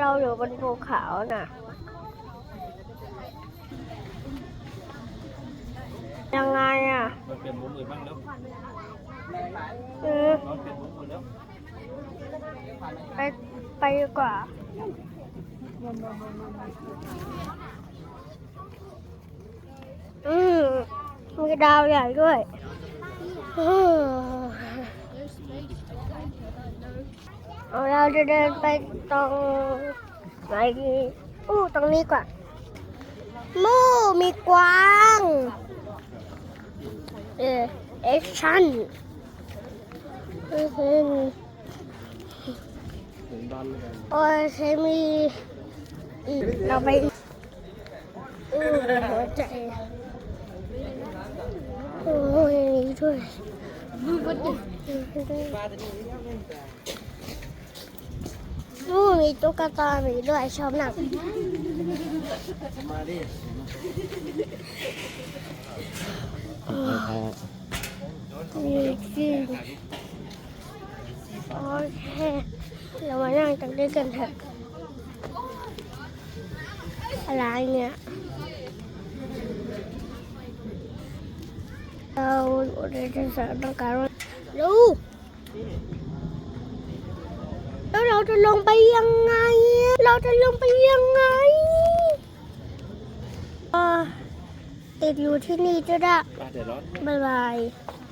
เราอยู่บนภูเขาน่ะ ยังไงอะมันเป็นมุมอื่นบ้างแล้วเออมันเป็นมุมอื่นแล้วไปไปดีกว่า อืมมีดาวใหญ่ด้วยอืม เราจะเดินไปตรงไหนดีอู้ตรงนี้ก่อนมูมีกวางเออเอ็กชั่นอือหือถึงบ้านเลยกันโอ้เคมีอีกเราไปอือหัวใจโอ้ยนี่ด้วย มีตุ๊กตาหมีด้วยชอบหนังมาดิมีจริงโอเคเรามานั่งกันด้วยกันเถอะอะไรเนี่ยเราเราจะสอนต้องการว่าลูกแล้วเรา จะลงไปยังไงอะเราจะลงไปยังไงอ่าติดอยู่ที่นี่จะได้ป้าเดี๋ยวร้อน บ๊ายบายบ